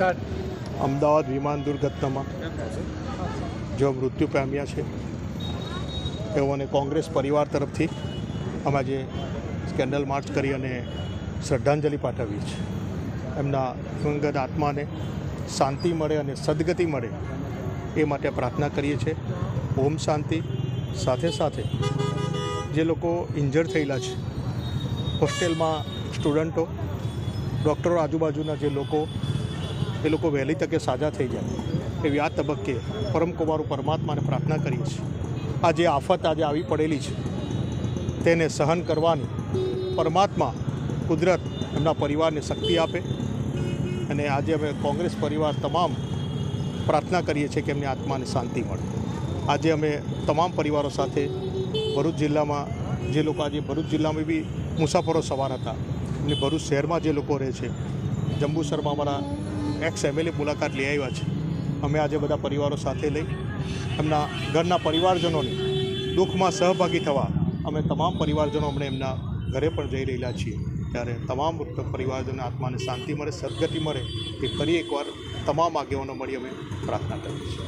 Start Ahmedabad વિમાન દુર્ઘટનામાં જેઓ મૃત્યુ પામ્યા છે, તેઓને કોંગ્રેસ પરિવાર તરફથી અમે આજે સ્કેન્ડલ માર્ચ કરી અને શ્રદ્ધાંજલિ પાઠવીએ છીએ. એમના દિવંગત આત્માને શાંતિ મળે અને સદગતિ મળે એ માટે પ્રાર્થના કરીએ છીએ. ઓમ શાંતિ. સાથે સાથે જે લોકો ઇન્જર્ડ થયેલા છે, હોસ્ટેલમાં સ્ટુડન્ટો, ડૉક્ટરો આજુબાજુના જે લોકો એ લોકો વહેલી તકે સાજા થઈ જાય એવી આ તબક્કે પરમ કુમારો પરમાત્માને પ્રાર્થના કરીએ છીએ. આ જે આફત આજે આવી પડેલી છે. તેને સહન કરવાની પરમાત્મા કુદરત એમના પરિવારને શક્તિ આપે અને આજે અમે કોંગ્રેસ પરિવાર તમામ પ્રાર્થના કરીએ છીએ કે એમની આત્માને શાંતિ મળે. આજે અમે તમામ પરિવારો સાથે ભરૂચ જિલ્લામાં જે લોકો આજે ભરૂચ જિલ્લામાં બી મુસાફરો સવાર હતા અને ભરૂચ શહેરમાં જે લોકો રહે છે, જંબુસરમાં અમારા એક્સ એમએલએ મુલાકાત લઈ આવ્યા છે. અમે આજે બધા પરિવારો સાથે લઈ એમના ઘરના પરિવારજનોને દુઃખમાં સહભાગી થવા અમે તમામ પરિવારજનો અમને એમના ઘરે પણ જઈ રહેલા છીએ. ત્યારે તમામ પરિવારજનો આત્માને શાંતિ મળે, સદગતિ મળે એ ફરી એકવાર તમામ આગેવાનો મળી અમે પ્રાર્થના કરીએ છીએ.